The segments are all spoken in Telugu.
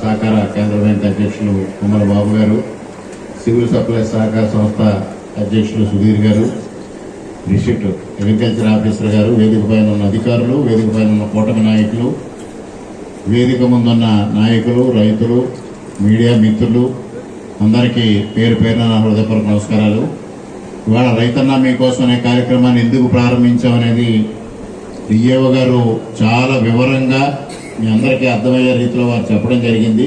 సహకార కేంద్ర బ్యాంక్ అధ్యక్షులు కుమార్ బాబు గారు సివిల్ సప్లై సహకార సంస్థ అధ్యక్షులు సుధీర్ గారు డిస్ట్రిక్ట్ అగ్రికల్చర్ ఆఫీసర్ గారు వేదిక పైన ఉన్న అధికారులు వేదిక పైన ఉన్న కూటమి నాయకులు వేదిక ముందున్న నాయకులు రైతులు మీడియా మిత్రులు అందరికీ పేరు పేరున నా హృదయపూర్వక నమస్కారాలు. ఇవాళ రైతన్న మీకోసం అనే కార్యక్రమాన్ని ఎందుకు ప్రారంభించామనేది డిఏఓ గారు చాలా వివరంగా మీ అందరికీ అర్థమయ్యే రీతిలో వారు చెప్పడం జరిగింది.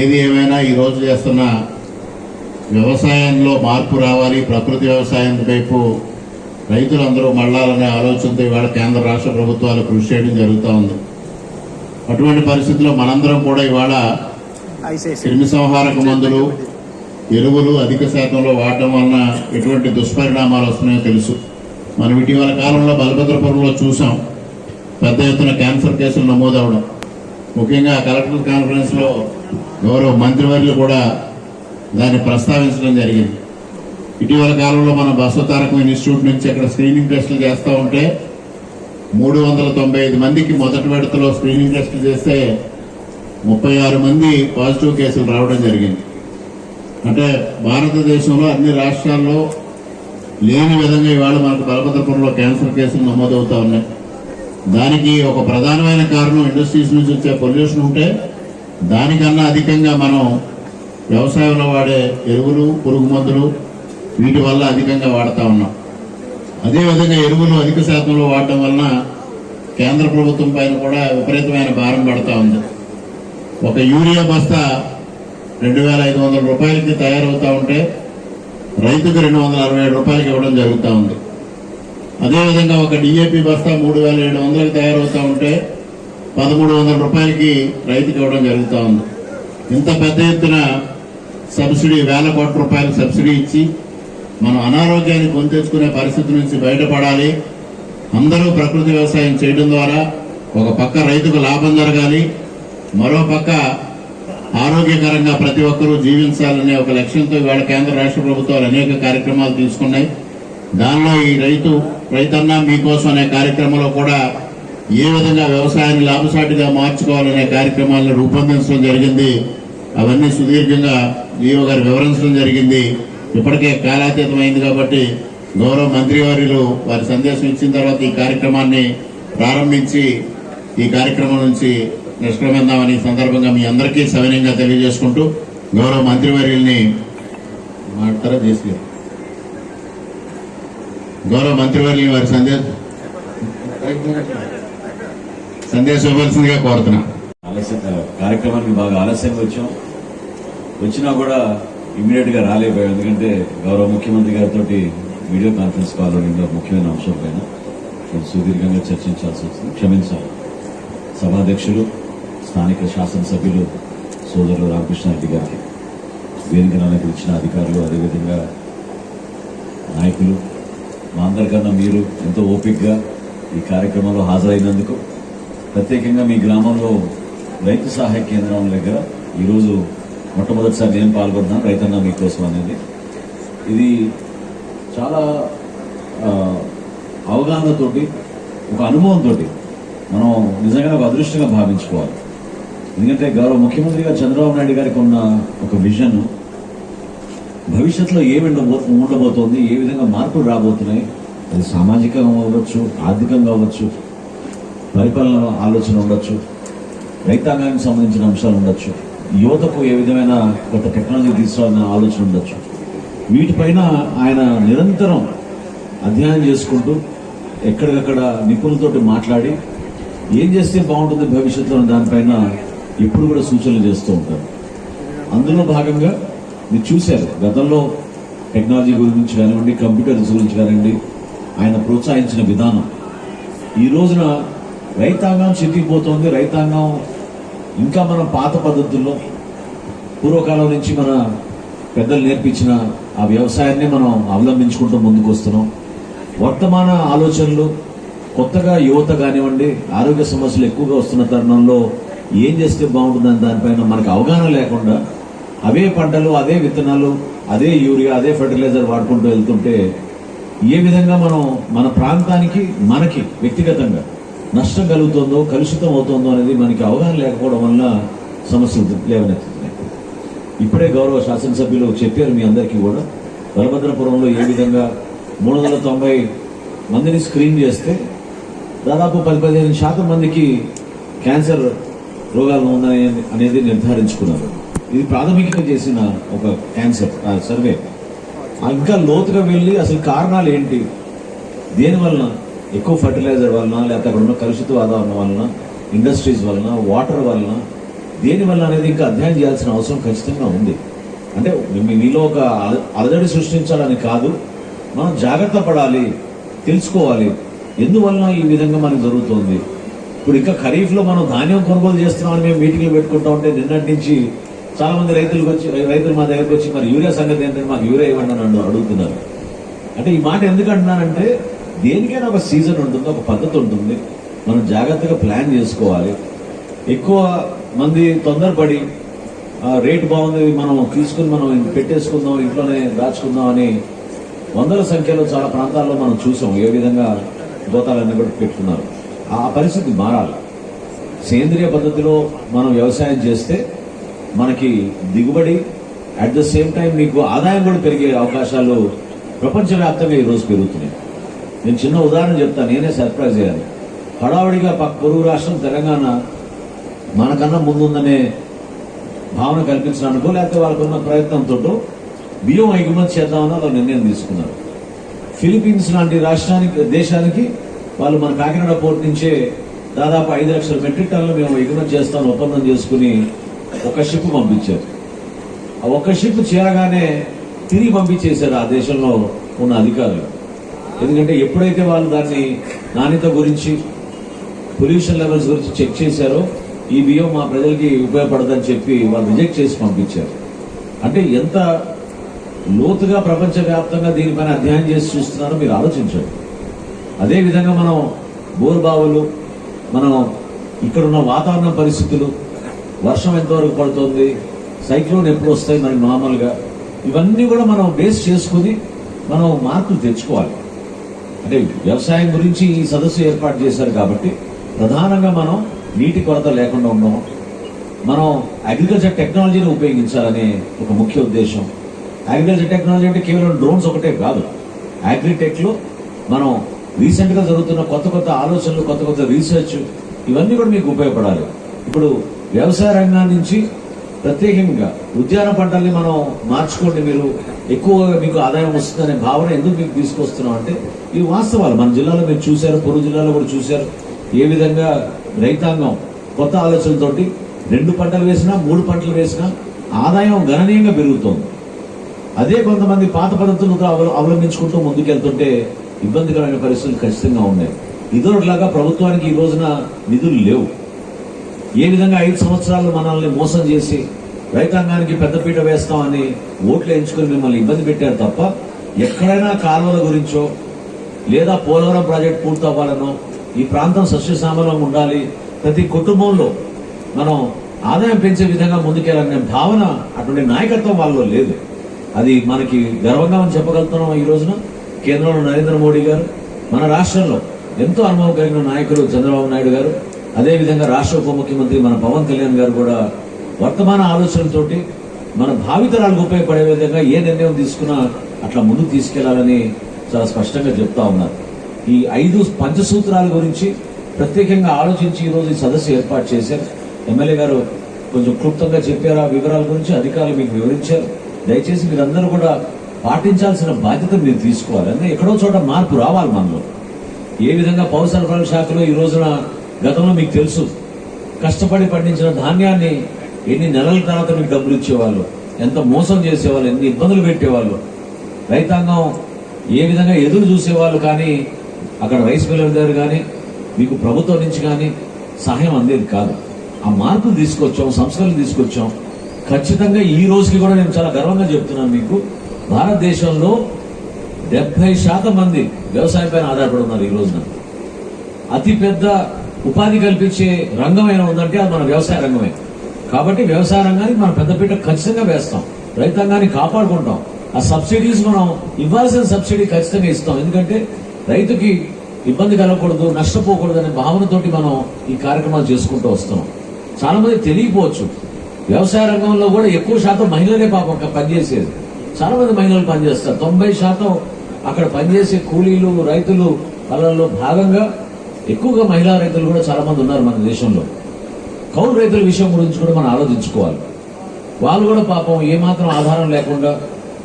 ఏది ఏమైనా ఈరోజు చేస్తున్న వ్యవసాయంలో మార్పు రావాలి ప్రకృతి వ్యవసాయం వైపు రైతులందరూ మళ్ళాలనే ఆలోచనతో ఇవాళ కేంద్ర రాష్ట్ర ప్రభుత్వాలు కృషి చేయడం జరుగుతూ ఉంది. అటువంటి పరిస్థితుల్లో మనందరం కూడా ఇవాళ క్రిమి సంహారక మందులు ఎరువులు అధిక శాతంలో వాడటం వలన ఎటువంటి దుష్పరిణామాలు వస్తున్నాయో తెలుసు. మనం ఇటీవల కాలంలో బలభద్రపురంలో చూసాం. పెద్ద ఎత్తున క్యాన్సర్ కేసులు నమోదవడం. ముఖ్యంగా కలెక్టర్ కాన్ఫరెన్స్లో గౌరవ మంత్రివర్యులు కూడా దాన్ని ప్రస్తావించడం జరిగింది. ఇటీవల కాలంలో మన బసవతారకం ఇన్స్టిట్యూట్ నుంచి అక్కడ స్క్రీనింగ్ టెస్టులు చేస్తూ ఉంటే మూడు వందల తొంభై ఐదు మందికి మొదటి విడతలో స్క్రీనింగ్ టెస్టులు చేస్తే ముప్పై ఆరు మంది పాజిటివ్ కేసులు రావడం జరిగింది. అంటే భారతదేశంలో అన్ని రాష్ట్రాల్లో లేని విధంగా ఇవాళ మనకు బలభద్రపురంలో క్యాన్సర్ కేసులు నమోదవుతా ఉన్నాయి. దానికి ఒక ప్రధానమైన కారణం ఇండస్ట్రీస్ నుంచి వచ్చే పొల్యూషన్ ఉంటే దానికన్నా అధికంగా మనం వ్యవసాయంలో వాడే ఎరువులు పురుగు మందులు వీటి వల్ల అధికంగా వాడుతూ ఉన్నాం. అదేవిధంగా ఎరువులు అధిక శాతంలో వాడటం వలన కేంద్ర ప్రభుత్వం పైన కూడా విపరీతమైన భారం పడతా ఉంది. ఒక యూరియా బస్తా రెండు వేల ఐదు వందల రూపాయలకి తయారవుతూ ఉంటే రైతుకు రెండు వందల అరవై ఏడు రూపాయలకి ఇవ్వడం జరుగుతూ ఉంది. అదేవిధంగా ఒక డిఏపి బస్తా మూడు వేల ఏడు వందలకు తయారవుతా ఉంటే పదమూడు వందల రూపాయలకి రైతుకి ఇవ్వడం జరుగుతూ ఉంది. ఇంత పెద్ద ఎత్తున సబ్సిడీ వేల కోట్ల రూపాయలు సబ్సిడీ ఇచ్చి మనం అనారోగ్యాన్ని పొందేసుకునే పరిస్థితి నుంచి బయటపడాలి. అందరూ ప్రకృతి వ్యవసాయం చేయడం ద్వారా ఒక పక్క రైతుకు లాభం జరగాలి. మరో పక్క ఆరోగ్యకరంగా ప్రతి ఒక్కరూ జీవించాలనే ఒక లక్ష్యంతో ఇవాళ కేంద్ర రాష్ట్ర ప్రభుత్వాలు అనేక కార్యక్రమాలు తీసుకున్నాయి. దానిలో ఈ రైతు రైతన్న మీకోసం అనే కార్యక్రమంలో కూడా ఏ విధంగా వ్యవసాయాన్ని లాభసాటిగా మార్చుకోవాలనే కార్యక్రమాలను రూపొందించడం జరిగింది. అవన్నీ సుదీర్ఘంగా ఈఓ గారు వివరించడం జరిగింది. ఇప్పటికే కాలాతీతమైంది కాబట్టి గౌరవ మంత్రి వారిలో వారి సందేశం ఇచ్చిన తర్వాత ఈ కార్యక్రమాన్ని ప్రారంభించి ఈ కార్యక్రమం నుంచి నిష్క్రమిందామని సందర్భంగా మీ అందరికీ సవినయంగా తెలియజేసుకుంటూ గౌరవ మంత్రివర్యుల్ని మాట్లాడతారా జేసీ గౌరవ మంత్రివర్యులు వారి సందేశం సందేశం ఇవ్వాల్సిందిగా కోరుతున్నా. ఆలస్యం కార్యక్రమానికి బాగా ఆలస్యంగా వచ్చాం. వచ్చినా కూడా ఇమీడియట్గా రాలేకపోయాం. ఎందుకంటే గౌరవ ముఖ్యమంత్రి గారితో వీడియో కాన్ఫరెన్స్ కాల్ ఉండింది ముఖ్యమైన అంశం పైన సుదీర్ఘంగా చర్చించాల్సి వచ్చింది క్షమించాలి. సభాధ్యక్షులు స్థానిక శాసనసభ్యులు సోదరులు రామకృష్ణారెడ్డి గారికి వేదిక ఇచ్చిన అధికారులు అదేవిధంగా నాయకులు మా అందరికన్నా మీరు ఎంతో ఓపిక్గా ఈ కార్యక్రమంలో హాజరైనందుకు ప్రత్యేకంగా మీ గ్రామంలో రైతు సహాయ కేంద్రం దగ్గర ఈరోజు మొట్టమొదటిసారి నేను పాల్గొన్నాను రైతన్న మీకోసం అనేది. ఇది చాలా అవగాహనతోటి ఒక అనుభవంతో మనం నిజంగా ఒక అదృష్టంగా భావించుకోవాలి. ఎందుకంటే గౌరవ ముఖ్యమంత్రి గారు చంద్రబాబు నాయుడు గారికి ఉన్న ఒక విజన్ భవిష్యత్తులో ఏమి ఉండబోతోంది ఏ విధంగా మార్పులు రాబోతున్నాయి అది సామాజికంగా అవ్వచ్చు ఆర్థికంగా అవ్వచ్చు పరిపాలన ఆలోచన ఉండొచ్చు రైతాంగానికి సంబంధించిన అంశాలు ఉండొచ్చు యువతకు ఏ విధమైన కొత్త టెక్నాలజీ తీసుకోవాలనే ఆలోచన ఉండొచ్చు. వీటిపైన ఆయన నిరంతరం అధ్యయనం చేసుకుంటూ ఎక్కడికక్కడ నిపుణులతోటి మాట్లాడి ఏం చేస్తే బాగుంటుంది భవిష్యత్తులో దానిపైన ఎప్పుడు కూడా సూచనలు చేస్తూ ఉంటారు. అందులో భాగంగా మీరు చూశారు గతంలో టెక్నాలజీ గురించి కానివ్వండి కంప్యూటర్స్ గురించి కానివ్వండి ఆయన ప్రోత్సహించిన విధానం. ఈ రోజున రైతాంగం చితికిపోతోంది రైతాంగం ఇంకా మనం పాత పద్ధతుల్లో పూర్వకాలం నుంచి మన పెద్దలు నేర్పించిన ఆ వ్యవసాయాన్ని మనం అవలంబించుకుంటూ ముందుకు వస్తున్నాం వర్తమాన ఆలోచనలు కొత్తగా యువత కానివ్వండి ఆరోగ్య సమస్యలు ఎక్కువగా వస్తున్న తరుణంలో ఏం చేస్తే బాగుంటుందని దానిపైన మనకు అవగాహన లేకుండా అవే పంటలు అదే విత్తనాలు అదే యూరియా అదే ఫర్టిలైజర్ వాడుకుంటూ వెళ్తుంటే ఏ విధంగా మనం మన ప్రాంతానికి మనకి వ్యక్తిగతంగా నష్టం కలుగుతుందో కలుషితం అవుతుందో అనేది మనకి అవగాహన లేకపోవడం వల్ల సమస్యలు లేవనెత్తుతున్నాయి. ఇప్పుడే గౌరవ శాసనసభ్యులు చెప్పారు మీ అందరికీ కూడా. బలభద్రపురంలో ఏ విధంగా మూడు వందల తొంభై మందిని స్క్రీన్ చేస్తే దాదాపు పది పదిహేను శాతం మందికి క్యాన్సర్ రోగాలు ఉందని అనేది నిర్ధారించుకున్నారు. ఇది ప్రాథమికంగా చేసిన ఒక క్యాన్సర్ ఆ, సర్వే ఇంకా లోతుగా వెళ్ళి అసలు కారణాలు ఏంటి? దేని వలన? ఎక్కువ ఫర్టిలైజర్ వలన లేకపోతే అక్కడ ఉన్న కలుషిత వాతావరణం వలన ఇండస్ట్రీస్ వలన వాటర్ వలన దేనివల్ల అనేది ఇంకా అధ్యయనం చేయాల్సిన అవసరం ఖచ్చితంగా ఉంది. అంటే మీ- మీలో ఒక అలజడి సృష్టించాలని కాదు మనం జాగ్రత్త పడాలి తెలుసుకోవాలి. ఎందువలన ఈ విధంగా మనకు జరుగుతుంది? ఇప్పుడు ఇంకా ఖరీఫ్లో మనం ధాన్యం కొనుగోలు చేస్తున్నామని మేము మీటింగ్లు పెట్టుకుంటా ఉంటే నిన్నటి నుంచి చాలా మంది రైతులకు వచ్చి రైతులు మా దగ్గరకు వచ్చి మరి యూరియా సంగతి ఏంటంటే మాకు యూరియా ఇవ్వండి అని నన్ను అడుగుతున్నారు. అంటే ఈ మాట ఎందుకు అంటున్నానంటే దేనికైనా ఒక సీజన్ ఉంటుంది ఒక పద్ధతి ఉంటుంది. మనం జాగ్రత్తగా ప్లాన్ చేసుకోవాలి. ఎక్కువ మంది తొందరపడి ఆ, రేటు బాగుంది మనం తీసుకుని మనం పెట్టేసుకుందాం ఇంట్లోనే దాచుకుందాం అని వందల సంఖ్యలో చాలా ప్రాంతాల్లో మనం చూసాం ఏ విధంగా గోతాలన్నీ కూడా పెట్టుకున్నారు. ఆ పరిస్థితి మారాలి. సేంద్రియ పద్ధతిలో మనం వ్యవసాయం చేస్తే మనకి దిగుబడి అట్ ద సేమ్ టైం మీకు ఆదాయం కూడా పెరిగే అవకాశాలు ప్రపంచవ్యాప్తంగా ఈరోజు పెరుగుతున్నాయి. నేను చిన్న ఉదాహరణ చెప్తాను నేనే సర్ప్రైజ్ అయ్యాను. హడావుడిగా పక్క పొరుగు రాష్ట్రం తెలంగాణ మనకన్నా ముందుందనే భావన కల్పించడానికో లేకపోతే వాళ్ళకున్న ప్రయత్నంతో బియ్యం ఎగుమతి చేద్దామని వాళ్ళు నిర్ణయం తీసుకున్నారు. ఫిలిపీన్స్ లాంటి రాష్ట్రానికి దేశానికి వాళ్ళు మన కాకినాడ పోర్ట్ నుంచే దాదాపు ఐదు లక్షల మెట్రిక్ టన్నులు మేము ఎగుమతి చేస్తామని ఒప్పందం చేసుకుని ఒక షిప్ పంపించారు. ఆ ఒక్క షిప్ చేరగానే తిరిగి పంపించేశారు ఆ దేశంలో ఉన్న అధికారులు. ఎందుకంటే ఎప్పుడైతే వాళ్ళు దాన్ని నాణ్యత గురించి పొల్యూషన్ లెవెల్స్ గురించి చెక్ చేశారో ఈ బియ్యం మా ప్రజలకి ఉపయోగపడదని చెప్పి వాళ్ళు రిజెక్ట్ చేసి పంపించారు. అంటే ఎంత లోతుగా ప్రపంచవ్యాప్తంగా దీనిపైన అధ్యయనం చేసి చూస్తున్నారో మీరు ఆలోచించండి. అదేవిధంగా మనం బోర్బావులు మనం ఇక్కడున్న వాతావరణ పరిస్థితులు వర్షం ఎంతవరకు పడుతుంది? సైక్లోన్ ఎప్పుడు వస్తాయి? మనకి నార్మల్గా. ఇవన్నీ కూడా మనం బేస్ చేసుకుని మనం మార్కులు తెచ్చుకోవాలి. అంటే వ్యవసాయం గురించి ఈ సదస్సు ఏర్పాటు చేశారు కాబట్టి ప్రధానంగా మనం నీటి కొరత లేకుండా ఉన్నాం మనం అగ్రికల్చర్ టెక్నాలజీని ఉపయోగించాలనే ఒక ముఖ్య ఉద్దేశం. అగ్రికల్చర్ టెక్నాలజీ అంటే కేవలం డ్రోన్స్ ఒకటే కాదు. అగ్రిటెక్లో మనం రీసెంట్గా జరుగుతున్న కొత్త కొత్త ఆలోచనలు కొత్త కొత్త రీసెర్చ్ ఇవన్నీ కూడా మీకు ఉపయోగపడాలి. ఇప్పుడు వ్యవసాయ రంగం నుంచి ప్రత్యేకంగా ఉద్యాన పంటల్ని మనం మార్చుకోండి. మీరు ఎక్కువగా మీకు ఆదాయం వస్తుందనే భావన ఎందుకు మీకు తీసుకొస్తున్నాం అంటే ఇవి వాస్తవాలు. మన జిల్లాలో మీరు చూశారు పొరుగు జిల్లాలో కూడా చూశారు. ఏ విధంగా రైతాంగం కొత్త ఆలోచనలతోటి రెండు పంటలు వేసినా మూడు పంటలు వేసినా ఆదాయం గణనీయంగా పెరుగుతోంది. అదే కొంతమంది పాత పద్ధతులతో అవలంబించుకుంటూ ముందుకెళ్తుంటే ఇబ్బందికరమైన పరిస్థితులు ఖచ్చితంగా ఉన్నాయి. ఇతరులాగా ప్రభుత్వానికి ఈ రోజున నిధులు లేవు. ఏ విధంగా ఐదు సంవత్సరాలు మనల్ని మోసం చేసి రైతాంగానికి పెద్దపీట వేస్తామని ఓట్లు ఎంచుకుని మిమ్మల్ని ఇబ్బంది పెట్టారు తప్ప ఎక్కడైనా కాలువల గురించో లేదా పోలవరం ప్రాజెక్ట్ పూర్తవ్వాలనో ఈ ప్రాంతం సస్యశ్యామలంగా ఉండాలి. ప్రతి కుటుంబంలో మనం ఆదాయం పెంచే విధంగా ముందుకెళ్ళాలనే భావన అటువంటి నాయకత్వం వాళ్ళలో లేదు. అది మనకి గర్వంగా మనం చెప్పగలుగుతున్నాం ఈ రోజున కేంద్రంలో నరేంద్ర మోడీ గారు మన రాష్ట్రంలో ఎంతో అనుభవం కలిగిన నాయకులు చంద్రబాబు నాయుడు గారు అదేవిధంగా రాష్ట్ర ఉప ముఖ్యమంత్రి మన పవన్ కళ్యాణ్ గారు కూడా వర్తమాన ఆలోచనలతోటి మన భావితరాలకు ఉపయోగపడే విధంగా ఏ నిర్ణయం తీసుకున్నా అట్లా ముందుకు తీసుకెళ్ళాలని చాలా స్పష్టంగా చెప్తా ఉన్నారు. ఈ ఐదు పంచసూత్రాల గురించి ప్రత్యేకంగా ఆలోచించి ఈరోజు ఈ సదస్సు ఏర్పాటు చేశారు. ఎమ్మెల్యే గారు కొంచెం క్లుప్తంగా చెప్పారు ఆ వివరాల గురించి అధికారులు మీకు వివరించారు. దయచేసి మీరందరూ కూడా పాటించాల్సిన బాధ్యత మీరు తీసుకోవాలి. అంటే ఎక్కడో చోట మార్పు రావాలి మనలో. ఏ విధంగా పౌర సరఫరాల శాఖలో ఈ రోజున గతంలో మీకు తెలుసు కష్టపడి పండించిన ధాన్యాన్ని ఎన్ని నెలల తర్వాత మీకు డబ్బులు ఇచ్చేవాళ్ళు ఎంత మోసం చేసేవాళ్ళు ఎన్ని ఇబ్బందులు పెట్టేవాళ్ళు. రైతాంగం ఏ విధంగా ఎదురు చూసేవాళ్ళు కానీ అక్కడ రైస్ మిల్లర్ దగ్గర కానీ మీకు ప్రభుత్వం నుంచి కానీ సహాయం అందేది కాదు. ఆ మార్పులు తీసుకొచ్చాం సంస్కరణలు తీసుకొచ్చాం. ఖచ్చితంగా ఈ రోజుకి కూడా నేను చాలా గర్వంగా చెప్తున్నాను మీకు. భారతదేశంలో డెబ్బై శాతం మంది వ్యవసాయం పైన ఆధారపడి ఉన్నారు ఈ రోజున. అతి పెద్ద ఉపాధి కల్పించే రంగం ఏమైనా ఉందంటే అది మన వ్యవసాయ రంగమే. కాబట్టి వ్యవసాయ రంగానికి మనం పెద్దపీట ఖచ్చితంగా వేస్తాం. రైతాంగాన్ని కాపాడుకుంటాం. ఆ సబ్సిడీస్ మనం ఇవ్వాల్సిన సబ్సిడీ ఖచ్చితంగా ఇస్తాం. ఎందుకంటే రైతుకి ఇబ్బంది కలగకూడదు నష్టపోకూడదు అనే భావనతోటి మనం ఈ కార్యక్రమాలు చేసుకుంటూ వస్తున్నాం. చాలా మంది తెలియకపోవచ్చు. వ్యవసాయ రంగంలో కూడా ఎక్కువ శాతం మహిళలే పాపం పనిచేసేది. చాలా మంది మహిళలు పనిచేస్తారు. తొంభై శాతం అక్కడ పనిచేసే కూలీలు రైతులు వాళ్ళలో భాగంగా ఎక్కువగా మహిళా రైతులు కూడా చాలా మంది ఉన్నారు మన దేశంలో. కౌలు రైతుల విషయం గురించి కూడా మనం ఆలోచించుకోవాలి. వాళ్ళు కూడా పాపం ఏమాత్రం ఆధారం లేకుండా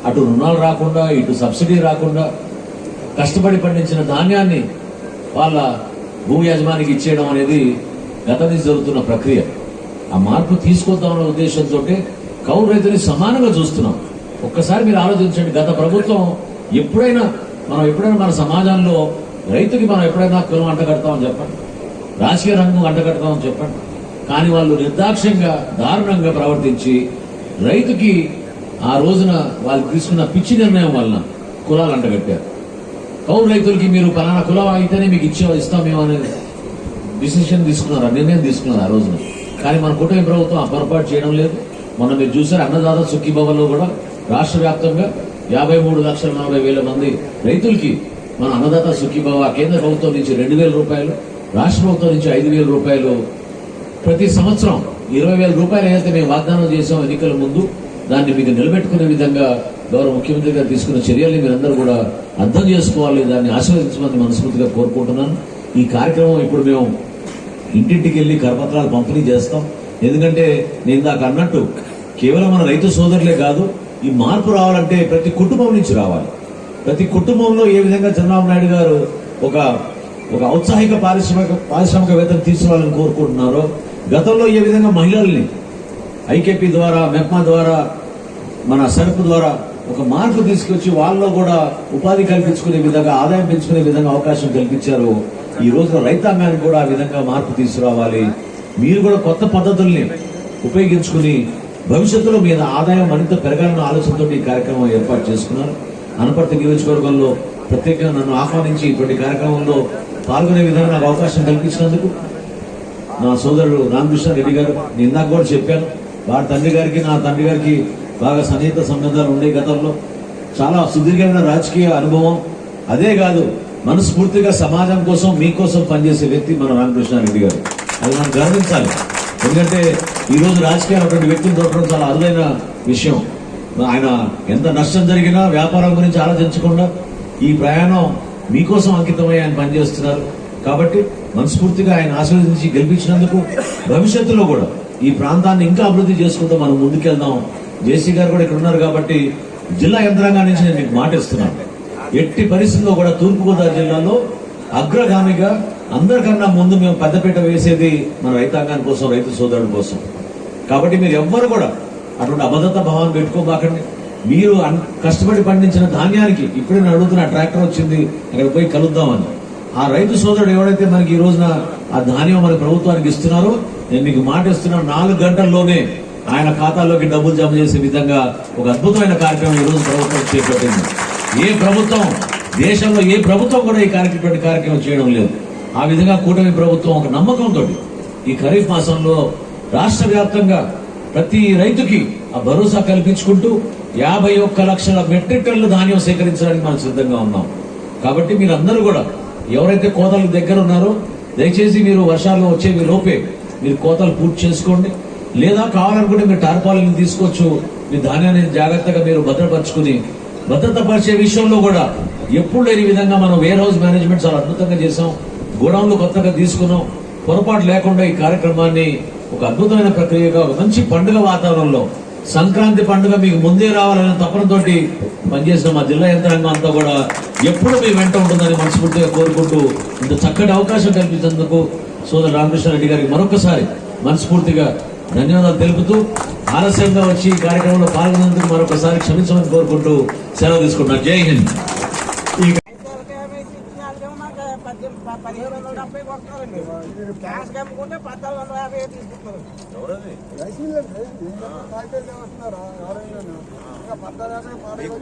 అటు రుణాలు రాకుండా ఇటు సబ్సిడీ రాకుండా కష్టపడి పండించిన ధాన్యాన్ని వాళ్ళ భూమి యజమానికి ఇచ్చేయడం అనేది గత నుంచి జరుగుతున్న ప్రక్రియ. ఆ మార్పు తీసుకొద్దామనే ఉద్దేశంతో కౌలు రైతుని సమానంగా చూస్తున్నాం. ఒక్కసారి మీరు ఆలోచించండి గత ప్రభుత్వం ఎప్పుడైనా మనం ఎప్పుడైనా మన సమాజంలో రైతుకి మనం ఎప్పుడైనా కులం అంటగడతామని చెప్పండి. రాజకీయ రంగం అంటగడతామని చెప్పండి. కానీ వాళ్ళు నిర్దాక్ష్యంగా దారుణంగా ప్రవర్తించి రైతుకి ఆ రోజున వాళ్ళు తీసుకున్న పిచ్చి నిర్ణయం వలన కులాలు అంటగట్టారు కౌలు రైతులకి మీరు పలానా కులం అయితేనే మీకు ఇచ్చే ఇస్తాం మేము అనేది డిసిషన్ తీసుకున్నారు ఆ నిర్ణయం తీసుకున్నారు ఆ రోజున. కానీ మన కుటుంబ ప్రభుత్వం ఆ పొరపాటు చేయడం లేదు. మొన్న మీరు చూసారు అన్నదాత సుఖీభవన్లో కూడా రాష్ట్ర వ్యాప్తంగా యాభై మూడు లక్షల నలభై వేల మంది రైతులకి మన అన్నదాత సుఖీభావ కేంద్ర ప్రభుత్వం నుంచి రెండు వేల రూపాయలు రాష్ట్ర ప్రభుత్వం నుంచి ఐదు వేల రూపాయలు. ప్రతి సంవత్సరం ఇరవై వేల రూపాయలు ఏదైతే మేము వాగ్దానం చేసాం ఎన్నికల ముందు దాన్ని మీకు నిలబెట్టుకునే విధంగా గౌరవ ముఖ్యమంత్రి గారు తీసుకున్న చర్యల్ని మీరందరూ కూడా అర్థం చేసుకోవాలి దాన్ని ఆశీర్వదించమని మనస్ఫూర్తిగా కోరుకుంటున్నాను. ఈ కార్యక్రమం ఇప్పుడు మేము ఇంటింటికి వెళ్ళి కరపత్రాలు పంపిణీ చేస్తాం. ఎందుకంటే నేను దాకా అన్నట్టు కేవలం మన రైతు సోదరులే కాదు ఈ మార్పు రావాలంటే ప్రతి కుటుంబం నుంచి రావాలి. ప్రతి కుటుంబంలో ఏ విధంగా చంద్రబాబు నాయుడు గారు ఒక ఒక ఔత్సాహిక పారిశ్రామిక పారిశ్రామికవేత్తను తీసుకురావాలని కోరుకుంటున్నారో గతంలో ఏ విధంగా మహిళల్ని ఐకేపీ ద్వారా మెప్మా ద్వారా మన సరుకు ద్వారా ఒక మార్పు తీసుకొచ్చి వాళ్ళలో కూడా ఉపాధి కల్పించుకునే విధంగా ఆదాయం పెంచుకునే విధంగా అవకాశం కల్పించారు ఈ రోజున రైతాంగానికి కూడా ఆ విధంగా మార్పు తీసుకురావాలి. మీరు కూడా కొత్త పద్ధతుల్ని ఉపయోగించుకుని భవిష్యత్తులో మీద ఆదాయం మరింత పెరగాలన్న ఆలోచనతో ఈ కార్యక్రమం ఏర్పాటు చేసుకున్నారు. అనపర్తి నియోజకవర్గంలో ప్రత్యేకంగా నన్ను ఆహ్వానించి ఇటువంటి కార్యక్రమంలో పాల్గొనే విధంగా నాకు అవకాశం కల్పించినందుకు నా సోదరుడు రామకృష్ణ రెడ్డి గారు నేను కూడా చెప్పాను వారి తండ్రి గారికి నా తండ్రి గారికి బాగా సన్నిహిత సంబంధాలు ఉండే గతంలో. చాలా సుదీర్ఘమైన రాజకీయ అనుభవం. అదే కాదు మనస్ఫూర్తిగా సమాజం కోసం మీకోసం పనిచేసే వ్యక్తి మన రామకృష్ణ రెడ్డి గారు. అది మనం గర్వించాలి. ఎందుకంటే ఈరోజు రాజకీయాలు అటువంటి వ్యక్తులు దొరకడం చాలా అరుదైన విషయం. ఆయన ఎంత నష్టం జరిగినా వ్యాపారం గురించి ఆలోచించకుండా ఈ ప్రయాణం మీకోసం అంకితమై ఆయన పనిచేస్తున్నారు. కాబట్టి మనస్ఫూర్తిగా ఆయన ఆశీర్వదించి గెలిపించినందుకు భవిష్యత్తులో కూడా ఈ ప్రాంతాన్ని ఇంకా అభివృద్ధి చేసుకుంటూ మనం ముందుకెళ్దాం. జేసీ గారు కూడా ఇక్కడ ఉన్నారు కాబట్టి జిల్లా యంత్రాంగం నుంచి నేను మీకు మాట ఇస్తున్నాను. ఎట్టి పరిస్థితుల్లో కూడా తూర్పుగోదావరి జిల్లాలో అగ్రగామిగా అందరికన్నా ముందు మేము పెద్దపీట వేసేది మన రైతాంగాని కోసం రైతు సోదరుల కోసం. కాబట్టి మీరు ఎవ్వరు కూడా అటువంటి అబద్ధత భావాన్ని పెట్టుకోబాకండి మీరు అన్- కష్టపడి పండించిన ధాన్యానికి ఇప్పుడే నేను అడుగుతున్న ట్రాక్టర్ వచ్చింది అక్కడ పోయి కలుద్దామని. ఆ రైతు సోదరుడు ఎవరైతే మనకి ఈ రోజున ఆ ధాన్యం మన ప్రభుత్వానికి ఇస్తున్నారో నేను మీకు మాట ఇస్తున్నాను నాలుగు గంటల్లోనే ఆయన ఖాతాలోకి డబ్బులు జమ చేసే విధంగా ఒక అద్భుతమైన కార్యక్రమం ఈరోజు ప్రభుత్వం చేపట్టింది. ఏ ప్రభుత్వం దేశంలో ఏ ప్రభుత్వం కూడా ఈ కార్యక్రమ కార్యక్రమం చేయడం లేదు. ఆ విధంగా కూటమి ప్రభుత్వం ఒక నమ్మకంతో ఈ ఖరీఫ్ మాసంలో రాష్ట్ర వ్యాప్తంగా ప్రతి రైతుకి ఆ భరోసా కల్పించుకుంటూ యాభై ఒక్క లక్షల మెట్రిక్ టన్నులు ధాన్యం సేకరించడానికి మనం సిద్ధంగా ఉన్నాం. కాబట్టి మీరందరూ కూడా ఎవరైతే కోతలు దగ్గర ఉన్నారో దయచేసి మీరు వర్షాలు మీ లోపే మీరు కోతలు పూర్తి చేసుకోండి. లేదా కావాలనుకుంటే మీరు టార్పాలని తీసుకోవచ్చు. మీ ధాన్యాన్ని జాగ్రత్తగా మీరు భద్రపరచుకుని భద్రతపరిచే విషయంలో కూడా ఎప్పుడు లేని విధంగా మనం వేర్ హౌస్ మేనేజ్మెంట్ చాలా అద్భుతంగా చేసాం గోడౌన్లు కొత్తగా తీసుకున్నాం. పొరపాటు లేకుండా ఈ కార్యక్రమాన్ని ఒక అద్భుతమైన ప్రక్రియగా ఒక మంచి పండుగ వాతావరణంలో సంక్రాంతి పండుగ మీకు ముందే రావాలనే తపనతోటి పనిచేసిన మా జిల్లా యంత్రాంగం అంతా కూడా ఎప్పుడు మీ వెంట ఉంటుందని మనస్ఫూర్తిగా కోరుకుంటూ ఇంత చక్కటి అవకాశం కల్పించేందుకు సోదరు రామకృష్ణ రెడ్డి గారికి మరొకసారి మనస్ఫూర్తిగా ధన్యవాదాలు తెలుపుతూ ఆలస్యంగా వచ్చి ఈ కార్యక్రమంలో పాల్గొన్నందుకు మరొకసారి క్షమించమని కోరుకుంటూ సెలవు తీసుకుంటున్నాను. జై హింద్ పదిహేను వందల కొడుతున్నారండి క్యాష్ కమ్ముకుంటే పద్నాలుగు వందల యాభై తీసుకుంటున్నారు.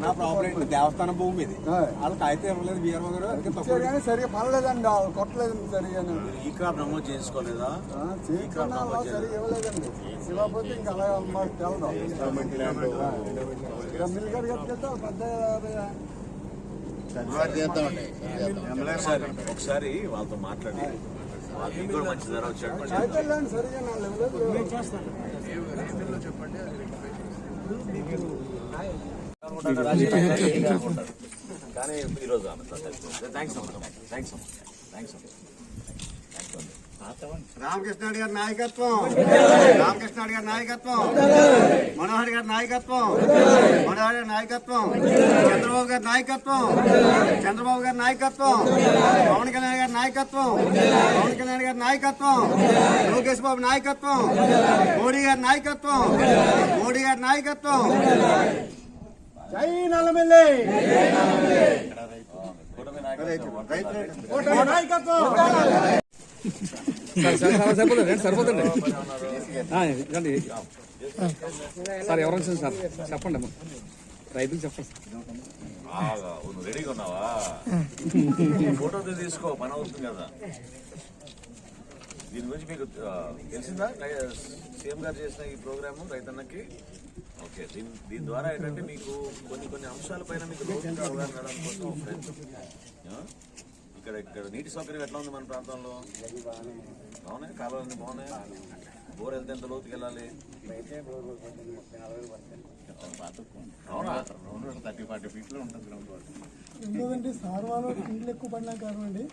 నా ప్రాబ్లం దేవస్థానం భూమి ఇది. ఆ. వాళ్ళకి అయితే ఇవ్వలేదు బీఆర్ఓ గారు. సరిగా పడలేదండి వాళ్ళు కొట్టలేదండి సరిగా ఈ క్రాప్ నమోదు చేసుకోలేదా? సరిగా ఇవ్వలేదండి. ఇవ్వకపోతే ఇంకా అలా మాకు తెలదు. ఇక మిల్ గారు కట్టుకెళ్తే పెద్ద ఒకసారి వాళ్ళతో మాట్లాడి. వాళ్ళకి కూడా మంచి ధర వచ్చాడు లెవెల్ కానీ ఈరోజు థ్యాంక్స్ థ్యాంక్స్ థ్యాంక్స్ అమ్మా రామకృష్ణ గారి నాయకత్వం రామకృష్ణ గారి నాయకత్వం మనోహర్ గారి నాయకత్వం మనోహర్ గారి నాయకత్వం చంద్రబాబు గారి నాయకత్వం చంద్రబాబు గారి నాయకత్వం పవన్ కళ్యాణ్ గారి నాయకత్వం పవన్ కళ్యాణ్ గారి నాయకత్వం లోకేష్ బాబు నాయకత్వం మోడీ గారి నాయకత్వం మోడీ గారి నాయకత్వం జై నల్లమెల్లి కూటమి నాయకత్వం నాయకత్వం సరిపోతుంది సరిపోతుంది సార్ ఎవరు వచ్చింది సార్? చెప్పండి అమ్మ. రైతులు చెప్పండి రెడీగా ఉన్నావా? ఫోటో తీసుకో పని అవుతుంది కదా. దీని గురించి మీకు తెలిసిందా? సీఎం గారు చేసిన ఈ ప్రోగ్రాము రైతన్నకి? ఓకే దీని దీని ద్వారా ఏంటంటే మీకు కొన్ని కొన్ని అంశాలపైన మీకు అవగాహన రావడం కోసం? ఇక్కడ ఇక్కడ నీటి సౌకర్యం ఎట్లా ఉంది మన ప్రాంతంలో? బాగున్నాయి? కాలువలన్నీ బాగున్నాయి? బోర్ వెళ్తే ఎంత లోతుకి వెళ్ళాలి? రెండోదండి సార్వాలో ఇండ్లు ఎక్కువ పడినా కారణం అండి.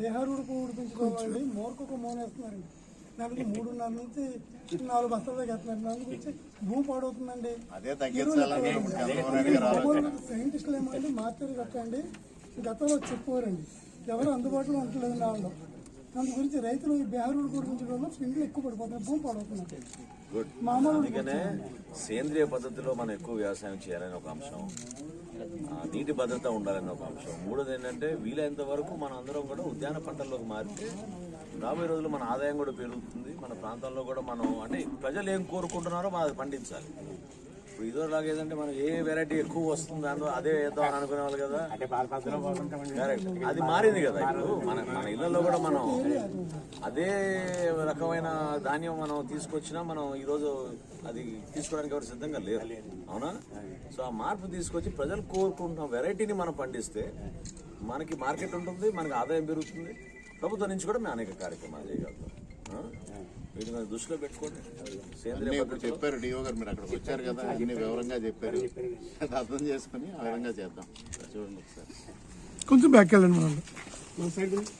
దేహారుడుకు ఉడిపించుకోవాలండి. మోర్కొక మోనేస్తున్నారండి దానికి మూడున్నర నుంచి నాలుగు బస్తాల దాకా వేస్తున్నారు దాని గురించి భూమి పాడవుతుందండి. సైంటిస్టులు ఏమంటే మార్చారు కట్టండి. గతంలో చెప్పుకోరండి ఎవరు అందుబాటులో ఉండలేదు నాళ్ళు దాని గురించి రైతులు ఈ వల్ల పిండ్లు ఎక్కువ పడిపోతున్నాయి భూమి మామూలు అందుకనే సేంద్రియ పద్ధతిలో మనం ఎక్కువ వ్యవసాయం చేయాలని ఒక అంశం. నీటి భద్రత ఉండాలని ఒక అంశం. మూడోది ఏంటంటే వీలైనంత వరకు మనం అందరం కూడా ఉద్యాన పంటల్లోకి మారితే రాబోయే రోజుల్లో మన ఆదాయం కూడా పెరుగుతుంది. మన ప్రాంతంలో కూడా మనం అంటే ప్రజలు ఏం కోరుకుంటున్నారో మనం అది పండించాలి. ఇప్పుడు ఇదివరలాగా ఏదంటే మనం ఏ వెరైటీ ఎక్కువ వస్తుంది దాంట్లో అదే వేద్దాం అని అనుకునే వాళ్ళు కదా Correct. అది మారింది కదా ఇప్పుడు. మన మన ఇళ్ళలో కూడా మనం అదే రకమైన ధాన్యం మనం తీసుకొచ్చినా మనం ఈరోజు అది తీసుకోవడానికి ఎవరు సిద్ధంగా లేరు. అవునా? సో ఆ మార్పు తీసుకొచ్చి ప్రజలు కోరుకుంటున్న వెరైటీని మనం పండిస్తే మనకి మార్కెట్ ఉంటుంది మనకి ఆదాయం పెరుగుతుంది. ప్రభుత్వం నుంచి కూడా మేము అనేక కార్యక్రమాలు చేయగలుగుతాం? వీటిని దృష్టిలో పెట్టుకోండి. సేంద్రియ ఇప్పుడు చెప్పారు డిఓ గారు మీరు అక్కడికి వచ్చారు కదా అన్ని వివరంగా చెప్పారు. అది అర్థం చేసుకుని ఆ విధంగా చేద్దాం. చూడండి ఒకసారి. కొంచెం బ్యాక్ వెళ్ళండి మనం. కొంచెం వెళ్ళండి.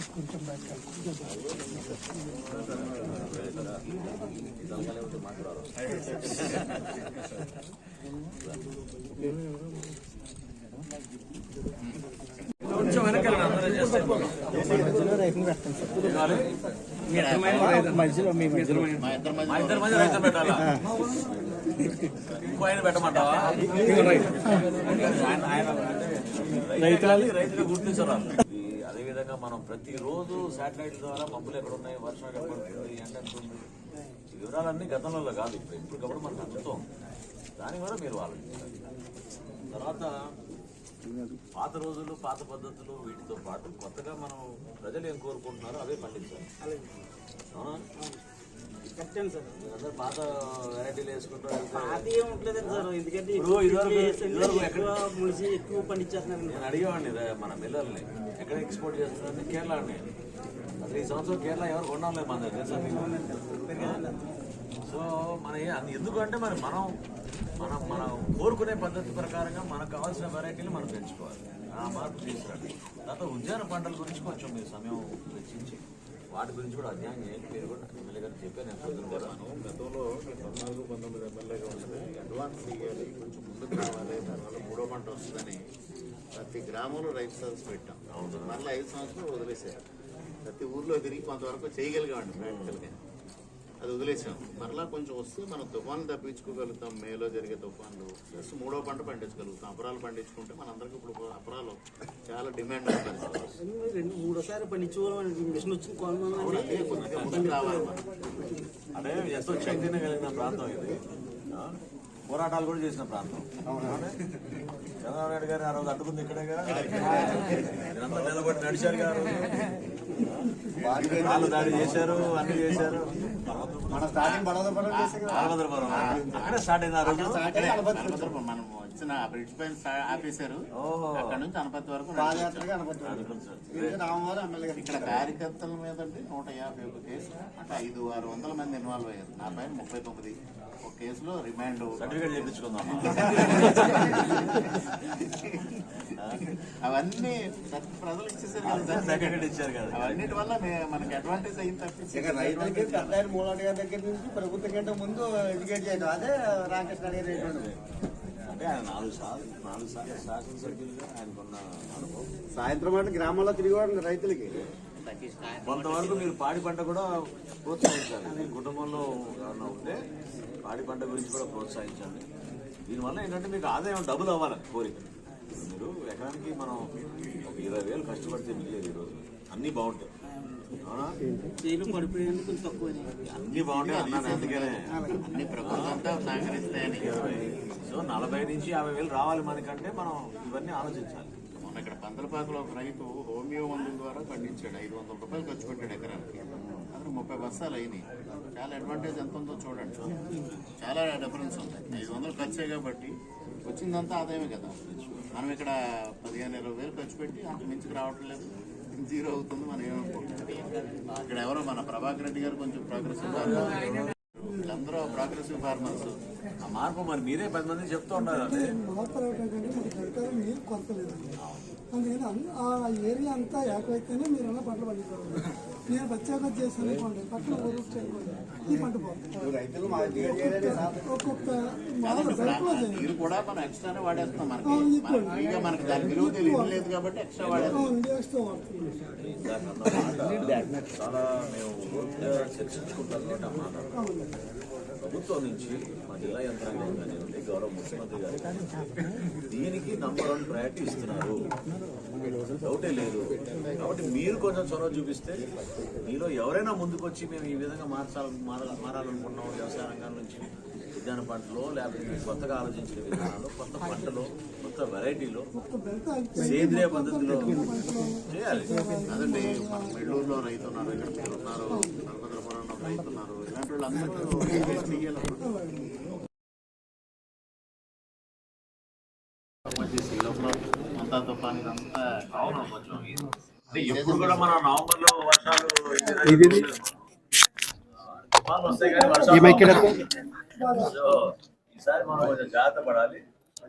అందరూ చేస్తే మధ్యలో మీ మధ్యలో. మా ఇద్దరి మధ్య మా ఇద్దరి మధ్య రైతు పెట్టాలా ఇంకో ఆయన పెట్టమంటావా? ఆయన- ఆయన రైతులు. రైతులు గుర్తించరా? ఈ అదే విధంగా మనం ప్రతిరోజు శాటిలైట్ ద్వారా మబ్బులు ఎక్కడ ఉన్నాయి? వర్షం ఎక్కడ పడుతుంది ఎండ వివరాలన్నీ గతంలో కాదు ఇప్పుడు ఇప్పటికప్పుడు మనకు అందుతాం దాని కూడా మీరు ఆలోచించాలి. తర్వాత పాత రోజులు పాత పద్ధతులు వీటితో పాటు కొత్తగా మనం ప్రజలు ఏం కోరుకుంటున్నారో అవే పండించాలి. అవునా? మీరందరూ పాత వెరైటీలు వేసుకుంటారు సార్ ఎందుకంటే ఎక్కువ పండించేస్తున్నారు నేను అడిగేవాడిని మన మిల్లర్ని. ఎక్కడ ఎక్స్పోర్ట్ చేస్తున్నారని కేరళ అండి అసలు ఈ సంవత్సరం కేరళ ఎవరు కొనలేదు మన దగ్గర సో మన ఎందుకంటే మరి మనం మనం మనం కోరుకునే పద్ధతి ప్రకారంగా మనకు కావాల్సిన వెరైటీలు మనం పెంచుకోవాలి. ఆ మార్పు తీసుకురండి. తర్వాత ఉద్యాన పంటల గురించి కొంచెం మీరు సమయం వెచ్చించి వాటి గురించి కూడా అధ్యయనం చేయండి మీరు కూడా ఎమ్మెల్యే గారు చెప్పారు. నేను కూడా గతంలో పద్నాలుగు పంతొమ్మిది ఎమ్మెల్యేగా ఉంటుంది అడ్వాన్స్ ఇవ్వాలి కొంచెం ముందుకు రావాలి దానివల్ల మూడో పంట వస్తుందని ప్రతి గ్రామంలో రైతు సదస్సు పెట్టాం. మళ్ళీ ఐదు సంవత్సరాలు వదిలేసారు ప్రతి ఊర్లో తిరిగి కొంతవరకు చేయగలిగామండి ప్రాక్టికల్గా అది వదిలేసాం. మరలా కొంచెం వస్తే మనం తుఫాన్లు తప్పించుకోగలుగుతాం. మేలో జరిగే తుఫాన్లు ప్లస్ మూడో పంట పండించగలుగుతాం. అపరాలు పండించుకుంటే మనందరికీ ఇప్పుడు అపరాలు చాలా డిమాండ్ రెండు మూడోసారి పండించుకోవాలి మిషన్ కొద్దిగా రావాలి అంటే ఎంతో చైతన్యం కలిగిన ప్రాంతం ఇది? పోరాటాలు కూడా చేసిన ప్రాంతం. అవునా? చంద్రబాబు నాయుడు గారు ఆ రోజు అడ్డుకుంది ఇక్కడేగా మీరంతా నిలబడి నడిచారు గారు. వాళ్ళు దాడి చేశారు అన్ని చేశారు. మన స్టార్టింగ్ కదా. బాలభద్రపురం అక్కడే స్టార్ట్ అయింది ఆ రోజు. అనపత్రం మనం వచ్చిన బ్రిడ్జ్ పైన ఆపేశారు. అక్కడ నుంచి అనపత్తి వరకు పాదయాత్రగా ఎమ్మెల్యే గారు ఇక్కడ కార్యకర్తల మీద అంటే నూట యాభై ఒక కేసు అంటే ఐదు ఆరు వందల మంది ఇన్వాల్వ్ అయ్యారు. నా పైన ముప్పై తొమ్మిది ఒక కేసులో రిమాండ్ సర్టిఫికేట్ చేయించుకుందాం. అవన్నీ ప్రజలు ఇచ్చేసారు కదా. ఇచ్చారు కదా. అవన్నిటి వల్ల మనకి అడ్వాంటేజ్ అయింది తప్పించి. రైతులకి ఆయన మూలాటి గారి దగ్గర నుంచి ప్రభుత్వం కంటే ముందు ఎడ్యుకేట్ చేయడం. అదే రామకృష్ణ గారి అంటే ఆయన నాలుగు సార్లు నాలుగు సార్లు శాసనసభ్యులుగా ఆయనకున్న అనుభవం. సాయంత్రం అంటే గ్రామాల్లో తిరిగేవాడు రైతులకి. కొంతవరకు మీరు పాడి పంట కూడా ప్రోత్సహించాలి. మీ కుటుంబంలో ఎవరన్నా ఉంటే పాడి పంట గురించి కూడా ప్రోత్సహించండి. దీనివల్ల ఏంటంటే మీకు ఆదాయం డబుల్ అవ్వాలి కోరిక. మీరు ఎకరానికి మనం ఒక ఇరవై వేలు కష్టపడితే మిగిలేదు ఈరోజు అన్నీ బాగుంటాయి. అవునా? అన్నీ బాగుంటాయి అన్నాను అందుకనే. అన్ని ప్రభుత్వంతో సహకరిస్తాయని సో నలభై నుంచి యాభై వేలు రావాలి మనకంటే మనం ఇవన్నీ ఆలోచించాలి. మొన్న ఇక్కడ పందలపాకలో ఒక రైతు హోమియో మందుల ద్వారా పండించాడు. ఐదు వందల రూపాయలు ఖర్చు పెట్టాడు ఎకరానికి. అతను ముప్పై బస్తాలు అయినాయి. చాలా అడ్వాంటేజ్ ఎంత ఉందో చూడండి. చాలా డిఫరెన్స్ ఉంది ఐదు వందలు ఖర్చే కాబట్టి వచ్చిందంతా ఆదాయమే కదా. మనం ఇక్కడ పదిహేను ఇరవై వేలు ఖర్చు పెట్టి అంత మించికి రావటం లేదు. జీరో అవుతుంది మనం ఏమనుకుంటున్నాం ఇక్కడ ఎవరో మన ప్రభాకర్ రెడ్డి గారు కొంచెం ప్రోగ్రెసివ్ ఫార్మర్ వీళ్ళందరూ ప్రోగ్రెసివ్ ఫార్మర్స్ ఆ మార్పు మరి మీరే పది మంది చెప్తూ ఉండాలి. అంటే అందుకని ఆ ఏరియా అంతా ఏకైతేనే మీరు పంటలు పండించాలి ప్రత్యేకత అనుకోండి పక్కన ఈ పంట ఒక్కొక్క నీరు కూడా మనం ఎక్స్ట్రానే వాడేస్తాం మనకి. మనకి ఫ్రీగా మనకి దాని విలువ తెలియలేదు కాబట్టి ఎక్స్ట్రా వాడేస్తాం. చాలా మేము చర్చించుకుంటాం ప్రభుత్వం నుంచి మా జిల్లా యంత్రాంగం కానివ్వండి గౌరవ ముఖ్యమంత్రి గారు దీనికి నంబర్ వన్ ప్రయారిటీ ఇస్తున్నారు. డౌటే లేదు కాబట్టి మీరు కొంచెం చొరవ చూపిస్తే మీలో ఎవరైనా ముందుకొచ్చి మేము ఈ విధంగా మార్చాలి మార- మారాలనుకున్నాం వ్యవసాయ రంగం నుంచి ఉద్యాన పంటలో లేకపోతే కొత్తగా ఆలోచించిన విధానాలు కొత్త పంటలో కొత్త వెరైటీలో సేంద్రియ పద్ధతిలో చేయాలి అదండి మన మెళ్ళూరులో రైతు ఉన్నారు ఇక్కడ మీరు ఉన్నారు నర్మద్రపురంలో రైతు ఉన్నారు ఇలాంటి వాళ్ళందరికీ ఇయ్యాలన్నమాట. అంతా తుఫాన్ ఇదంతా అంటే ఎప్పుడు కూడా మన నవంబర్లో వర్షాలు తుఫాన్లు వస్తాయి కానీ వర్షాలు ఈసారి మనం కొంచెం జాగ్రత్త పడాలి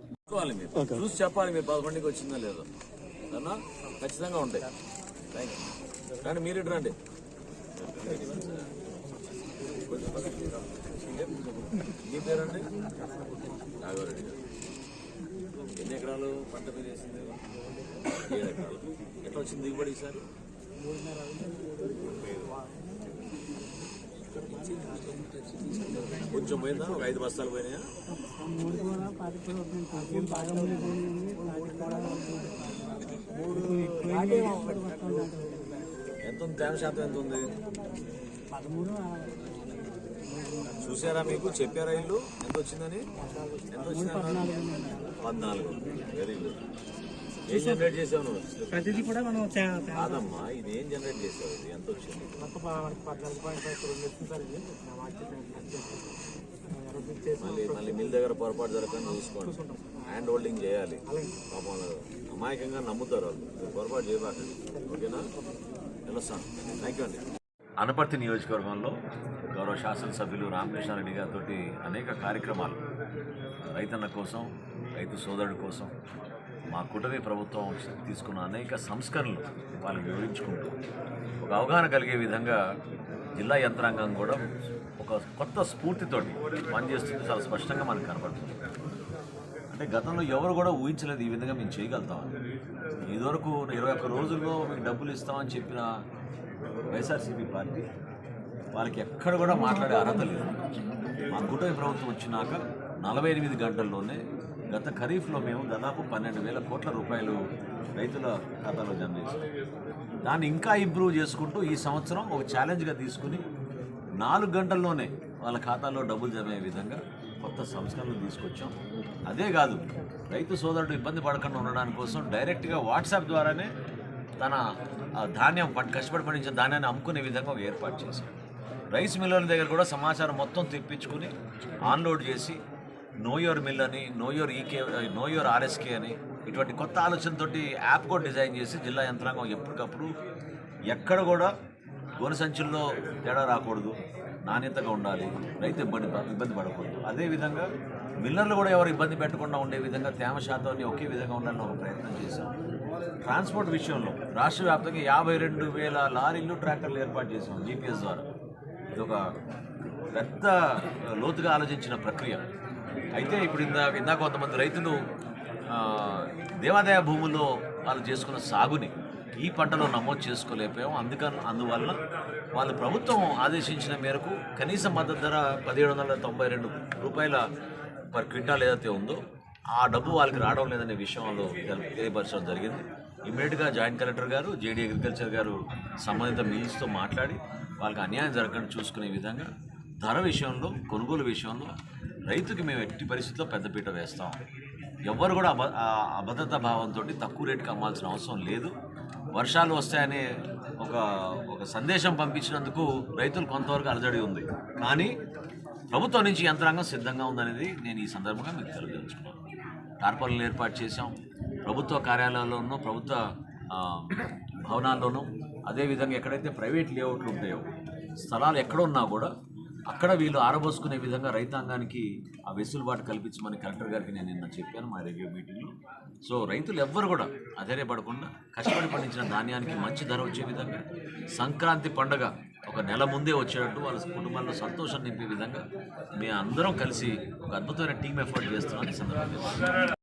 చూసుకోవాలి మీరు చూసి చెప్పాలి మీరు పదకొండుకి వచ్చిందా లేదో? అన్నా ఖచ్చితంగా ఉంటాయి థ్యాంక్ యూ రండి మీరు ఇటు రండి. మీ పేరండి నాగవరెడ్డి గారు. ఎన్ని ఎకరాలు పంట మీరు వేసింది ఏడు ఎకరాలు. ఎట్లా వచ్చింది దిగుబడి సార్ కొంచెం పోయిందా? ఒక ఐదు బస్తాలు పోయినాయా? ఎంత ఉంది? తేమ శాతం ఎంత ఉంది? చూసారా మీకు? చెప్పారా ఇల్లు? ఎంత వచ్చిందని ఎంత వచ్చింది పద్నాలుగు. వెరీ గుడ్ ఏం జనరేట్ చేసావు నువ్వు? ప్రతిదీ కూడా మనం కాదమ్మా ఇది ఏం జనరేట్ చేసావు? ఇది ఎంత వచ్చింది మళ్ళీ మళ్ళీ మిల్ దగ్గర పొరపాటు జరగకుండా చూసుకోండి. హ్యాండ్ హోల్డింగ్ చేయాలి. పాపం అమాయకంగా నమ్ముతారు వాళ్ళు. పొరపాటు చేయబాకండి. ఓకేనా? వెళ్ళొస్తాను థ్యాంక్ యూ అండి. అనపర్తి నియోజకవర్గంలో గౌరవ శాసనసభ్యులు రామకృష్ణారెడ్డి గారితో అనేక కార్యక్రమాలు. రైతన్న కోసం రైతు సోదరుడి కోసం మా కుటుంబ ప్రభుత్వం తీసుకున్న అనేక సంస్కరణలు వాళ్ళకి వివరించుకుంటూ ఒక అవగాహన కలిగే విధంగా జిల్లా యంత్రాంగం కూడా ఒక కొత్త స్ఫూర్తితోటి పనిచేస్తుంది. చాలా స్పష్టంగా మనకు కనబడుతుంది అంటే గతంలో ఎవరు కూడా ఊహించలేదు ఈ విధంగా మేము చేయగలుగుతామని. ఇదివరకు ఇరవై ఒక్క రోజుల్లో మీకు డబ్బులు ఇస్తామని చెప్పిన వైఎస్ఆర్సీపీ పార్టీ వాళ్ళకి ఎక్కడ కూడా మాట్లాడే అర్హత లేదు. మా కూటమి ప్రభుత్వం వచ్చినాక నలభై ఎనిమిది గంటల్లోనే గత ఖరీఫ్లో మేము దాదాపు పన్నెండు వేల కోట్ల రూపాయలు రైతుల ఖాతాలో జమ చేసాం దాన్ని ఇంకా ఇంప్రూవ్ చేసుకుంటూ ఈ సంవత్సరం ఒక ఛాలెంజ్గా తీసుకుని నాలుగు గంటల్లోనే వాళ్ళ ఖాతాలో డబ్బులు జమ అయ్యే విధంగా కొత్త సంస్కరణలు తీసుకొచ్చాం. అదే కాదు రైతు సోదరుడు ఇబ్బంది పడకుండా ఉండడానికి కోసం డైరెక్ట్గా వాట్సాప్ ద్వారానే తన ఆ, ధాన్యం పట్ కష్టపడి పండించిన ధాన్యాన్ని అమ్ముకునే విధంగా ఒక ఏర్పాటు చేశాం రైస్ మిల్లర్ల దగ్గర కూడా సమాచారం మొత్తం తెప్పించుకుని ఆన్లోడ్ చేసి నో మిల్ అని నో ఈకే నో ఆర్ఎస్కే అని ఇటువంటి కొత్త ఆలోచనతోటి యాప్ కూడా డిజైన్ చేసి జిల్లా యంత్రాంగం ఎప్పటికప్పుడు ఎక్కడ కూడా గోనె సంచుల్లో తేడా రాకూడదు నాణ్యతగా ఉండాలి రైతు ఇబ్బంది ఇబ్బంది పడకూడదు. అదేవిధంగా మిల్లర్లు కూడా ఎవరు ఇబ్బంది పెట్టకుండా ఉండే విధంగా తేమ శాతాన్ని ఒకే విధంగా ఉండాలని ఒక ప్రయత్నం చేశాం ట్రాన్స్పోర్ట్ విషయంలో రాష్ట్ర వ్యాప్తంగా యాభై రెండు వేల లారీలు ట్రాక్టర్లు ఏర్పాటు చేసాం జీపీఎస్ ద్వారా. ఇది ఒక పెద్ద లోతుగా ఆలోచించిన ప్రక్రియ. అయితే ఇప్పుడు ఇందాక ఇందాక కొంతమంది రైతులు దేవాదాయ భూముల్లో వాళ్ళు చేసుకున్న సాగుని ఈ పంటలో నమోదు చేసుకోలేకపోయాం. అందుకని అందువల్ల వాళ్ళు ప్రభుత్వం ఆదేశించిన మేరకు కనీస మద్దతు ధర పదిహేడు వందల తొంభై రెండు రూపాయల పర్ క్వింటాల్ ఏదైతే ఉందో ఆ డబ్బు వాళ్ళకి రావడం లేదనే విషయం వాళ్ళు తెలియపరచడం జరిగింది. ఇమీడియట్గా జాయింట్ కలెక్టర్ గారు జేడీ అగ్రికల్చర్ గారు సంబంధిత మిల్స్తో మాట్లాడి వాళ్ళకి అన్యాయం జరగకుండా చూసుకునే విధంగా ధర విషయంలో కొనుగోలు విషయంలో రైతుకి మేము ఎట్టి పరిస్థితుల్లో పెద్దపీట వేస్తాం. ఎవ్వరు కూడా అబ ఆ అభద్రతా భావంతో తక్కువ రేటుకి అమ్మాల్సిన అవసరం లేదు. వర్షాలు వస్తాయనే ఒక ఒక సందేశం పంపించినందుకు రైతులు కొంతవరకు అలజడి ఉంది. కానీ ప్రభుత్వం నుంచి యంత్రాంగం సిద్ధంగా ఉందనేది నేను ఈ సందర్భంగా మీకు తెలియజేస్తున్నాను. టార్పాలను ఏర్పాటు చేశాం. ప్రభుత్వ కార్యాలయాల్లోనూ ప్రభుత్వ భవనాల్లోనూ అదేవిధంగా ఎక్కడైతే ప్రైవేట్ లేఅవుట్లు ఉంటాయో స్థలాలు ఎక్కడ ఉన్నా కూడా అక్కడ వీళ్ళు ఆరబోసుకునే విధంగా రైతాంగానికి ఆ వెసులుబాటు కల్పించమని కలెక్టర్ గారికి నేను నిన్న చెప్పాను మా రివ్యూ మీటింగ్లో. సో రైతులు ఎవ్వరు కూడా అధైర్యపడకుండా కష్టపడి పండించిన ధాన్యానికి మంచి ధర వచ్చే విధంగా సంక్రాంతి పండగ ఒక నెల ముందే వచ్చేటట్టు వాళ్ళ కుటుంబాల్లో సంతోషం నింపే విధంగా మేము అందరం కలిసి ఒక అద్భుతమైన టీం ఎఫర్ట్ చేస్తున్నాం ఈ సందర్భంగా.